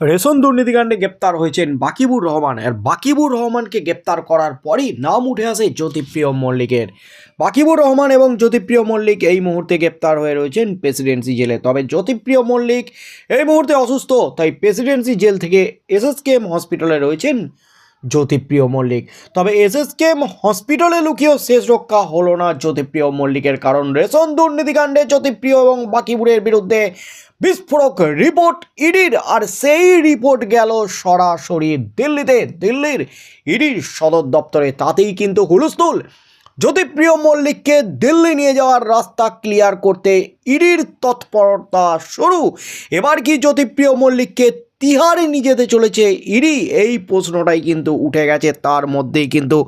Ration দুর্নীতিকাণ্ডে গ্রেপ্তার হয়েছেন বাকিবুর রহমান। আর বাকিবুর রহমানকে গ্রেপ্তার করার পরই নাম উঠে আসে জ্যোতিপ্রিয় মল্লিকের। বাকিবুর রহমান এবং জ্যোতিপ্রিয় মল্লিক এই মুহূর্তে গ্রেপ্তার হয়ে রয়েছেন প্রেসিডেন্সি জেলে। তবে জ্যোতিপ্রিয় মল্লিক এই মুহূর্তে অসুস্থ, তাই প্রেসিডেন্সি জেল থেকে এসএসকেএম হসপিটালে রয়েছেন জ্যোতিপ্রিয় মল্লিক। তবে এসএসকেএম হসপিটালে লুকিয়েও শেষ রক্ষা হলো না জ্যোতিপ্রিয় মল্লিকের কারণ। রেশন দুর্নীতিকাণ্ডে জ্যোতিপ্রিয় এবং বাকিবুরের বিরুদ্ধে বিস্ফোরক রিপোর্ট ইডির। আর সেই রিপোর্ট গেল সরাসরি দিল্লিতে। দিল্লির ইডির সদর দপ্তরে। তাতেই কিন্তু হুলস্থুল। জ্যোতিপ্রিয় মল্লিককে দিল্লি নিয়ে যাওয়ার রাস্তা ক্লিয়ার করতে ইডির তৎপরতা শুরু। এবার কি জ্যোতিপ্রিয় মল্লিককে তিহারে নিয়ে যেতে চলেছে। ইডি এই প্রশ্নটাই কিন্তু উঠে গেছে, তার মধ্যেই কিন্তু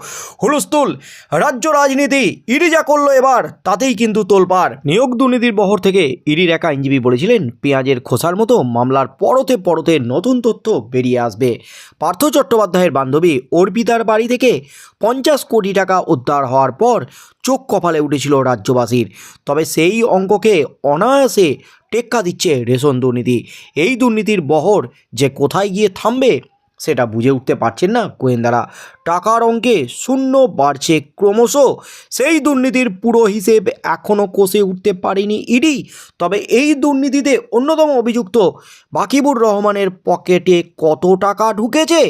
হুলস্থুল। রাজ্য রাজনীতি ইডি যা করল এবার, তাতেই কিন্তু তোলপাড়। নিয়োগ দুর্নীতির বহর থেকে ইডির একা আইনজীবী বলেছিলেন, পেঁয়াজের খোসার মতো মামলার পরতে পরতে নতুন তথ্য বেরিয়ে আসবে। পার্থ চট্টোপাধ্যায়ের বান্ধবী অর্পিতার বাড়ি থেকে পঞ্চাশ কোটি টাকা উদ্ধার হওয়ার পর চোখ কপালে উঠেছিল রাজ্যবাসীর। তবে সেই অঙ্ককে অনায়াসে টেক্কা দিচ্ছে রেশন দুর্নীতি। এই দুর্নীতির বহর যে কোথায় গিয়ে থামবে সেটা বুঝে উঠতে পারছেন না গোয়েন্দারা। টাকার অঙ্কে শূন্য বাড়ছে ক্রমশ। সেই দুর্নীতির পুরো হিসেব এখনও কষে উঠতে পারেনি ইডি। তবে এই দুর্নীতিতে অন্যতম অভিযুক্ত বাকিবুর রহমানের পকেটে কত টাকা ঢুকেছে?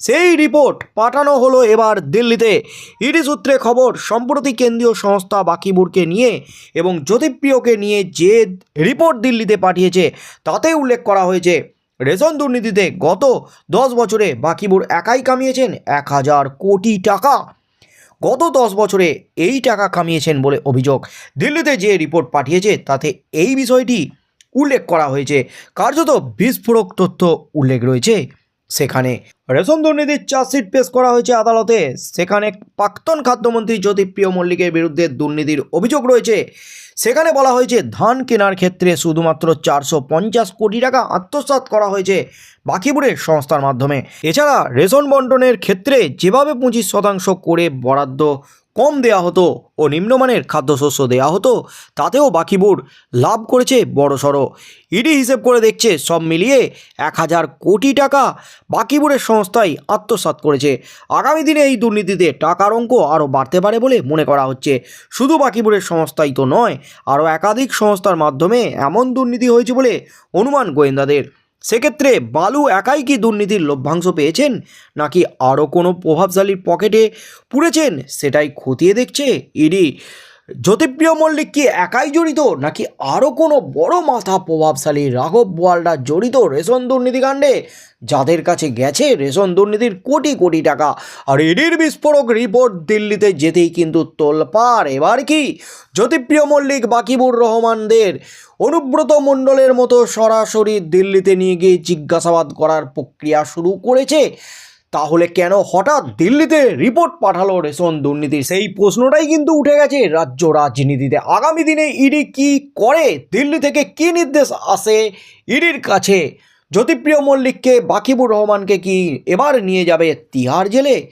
সেই রিপোর্ট পাঠানো হলো এবার দিল্লিতে। ইডি সূত্রে খবর, সম্প্রতি কেন্দ্রীয় সংস্থা বাকিবুরকে নিয়ে এবং জ্যোতিপ্রিয়কে নিয়ে যে রিপোর্ট দিল্লিতে পাঠিয়েছে, তাতে উল্লেখ করা হয়েছে, রেশন দুর্নীতিতে গত দশ বছরে বাকিবুর একাই কামিয়েছেন এক হাজার কোটি টাকা। গত দশ বছরে এই টাকা কামিয়েছেন বলে অভিযোগ। দিল্লিতে যে রিপোর্ট পাঠিয়েছে, তাতে এই বিষয়টি উল্লেখ করা হয়েছে। কার্যত বিস্ফোরক তথ্য উল্লেখ রয়েছে। সেখানে রেশন দুর্নীতির চার্জশিট পেশ করা হয়েছে আদালতে। সেখানে প্রাক্তন খাদ্যমন্ত্রী জ্যোতিপ্রিয় মল্লিকের বিরুদ্ধে দুর্নীতির অভিযোগ রয়েছে। সেখানে বলা হয়েছে, ধান কেনার ক্ষেত্রে শুধুমাত্র চারশো পঞ্চাশ কোটি টাকা আত্মসাৎ করা হয়েছে বাকিপুরের সংস্থার মাধ্যমে। এছাড়া রেশন বন্টনের ক্ষেত্রে যেভাবে পঁচিশ শতাংশ করে বরাদ্দ কম দেয়া হতো ও নিম্নমানের খাদ্যশস্য দেয়া হতো, তাতেও বাকিবুর লাভ করেছে বড়সড়। ইডি হিসেব করে দেখছে, সব মিলিয়ে এক হাজার কোটি টাকা বাকিবুরের সংস্থাই আত্মসাৎ করেছে। আগামী দিনে এই দুর্নীতিতে টাকার অঙ্ক আরও বাড়তে পারে বলে মনে করা হচ্ছে। শুধু বাকিবুরের সংস্থাই তো নয়, আরও একাধিক সংস্থার মাধ্যমে এমন দুর্নীতি হয়েছে বলে অনুমান গোয়েন্দাদের। সেক্ষেত্রে বালু একাই কি দুর্নীতির লভ্যাংশ পেয়েছেন? নাকি আরও কোনো প্রভাবশালীর পকেটে পুড়েছেন? সেটাই খতিয়ে দেখছে ইডি। জ্যোতিপ্রিয় মল্লিক কি একাই জড়িত? নাকি আরও কোনো বড় মাথা প্রভাবশালী রাঘব বোয়ালরা জড়িত রেশন দুর্নীতিকাণ্ডে যাদের কাছে গেছে রেশন দুর্নীতির কোটি কোটি টাকা, আর ইডির বিস্ফোরক রিপোর্ট দিল্লিতে যেতেই কিন্তু তোলপাড়। এবার কি? জ্যোতিপ্রিয় মল্লিক, বাকিবুর রহমানদের অনুব্রত মণ্ডলের মতো সরাসরি দিল্লিতে নিয়ে গিয়ে জিজ্ঞাসাবাদ করার প্রক্রিয়া শুরু করেছে। তাহলে কেন হঠাৎ দিল্লিতে রিপোর্ট পাঠালো রেশন দুর্নীতির? সেই প্রশ্নটাই কিন্তু উঠে গেছে রাজ্য রাজনীতিতে। আগামী দিনে ইডি কি করে? দিল্লি থেকে কি নির্দেশ আসে ইডির কাছে? জ্যোতিপ্রিয় মল্লিককে বাকিবুর রহমানকে কি এবার নিয়ে যাবে তিহার জেলে?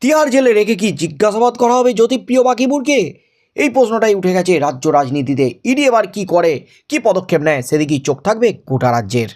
তিহার জেলে রেখে কি জিজ্ঞাসাবাদ করা হবে জ্যোতিপ্রিয় বাকিবুরকে? এই প্রশ্নটাই উঠে গেছে রাজ্য রাজনীতিতে। ইডি এবার কি করে? কি পদক্ষেপ নেয়? সেদিকেই চোখ থাকবে গোটা রাজ্যের।